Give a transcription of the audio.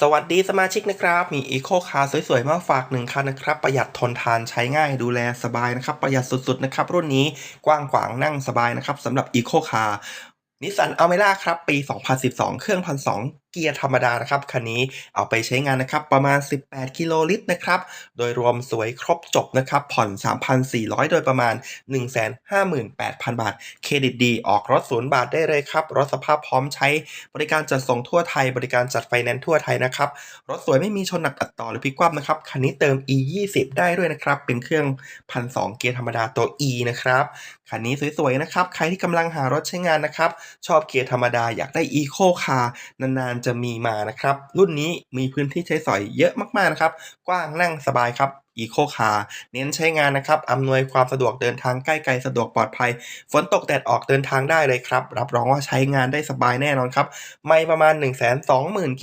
สวัสดีสมาชิกนะครับ มีอีโคคาร์สวยๆ มาฝากหนึ่งคันนะครับ ประหยัดทนทานใช้ง่ายดูแลสบายนะครับ ประหยัดสุดๆ นะครับ รุ่นนี้กว้างขวางนั่งสบายนะครับสำหรับอีโคคาร์นิสสันอัลเมร่าครับ ปี 2012 เครื่องพันส เกียร์ธรรมดานะครับคันนี้เอาไปใช้งานนะครับประมาณ 18 กิโลลิตรนะครับ โดยรวมสวยครบจบนะครับ ผ่อน 3,400 โดยประมาณ 158,000 บาท เครดิตดี ออกรถศูนย์บาทได้เลยครับ รถสภาพพร้อมใช้บริการจัดส่งทั่วไทย บริการจัดไฟแนนซ์ทั่วไทยนะครับ รถสวยไม่มีชนหนักอัดต่อหรือพลิกคว่ำนะครับ คันนี้เติม e 2 0ได้ด้วยนะครับ เป็นเครื่องพันสเกียร์ธรรมดาตัว e นะครับคันนี้สวยๆนะครับ ใครที่กำลังหารถใช้งานนะครับ ชอบเกียร์ธรรมดาอยากได้ Eco Car นานๆจะมีมานะครับ รุ่นนี้มีพื้นที่ใช้สอยเยอะมากๆนะครับ กว้างนั่งสบายครับอีโคคาร์เน้นใช้งานนะครับ อำนวยความสะดวกเดินทางใกล้ไกลสะดวกปลอดภัย ฝนตกแดดออกเดินทางได้เลยครับ รับรองว่าใช้งานได้สบายแน่นอนครับ ไม่ประมาณ 1 2 0 0 0 0กิโล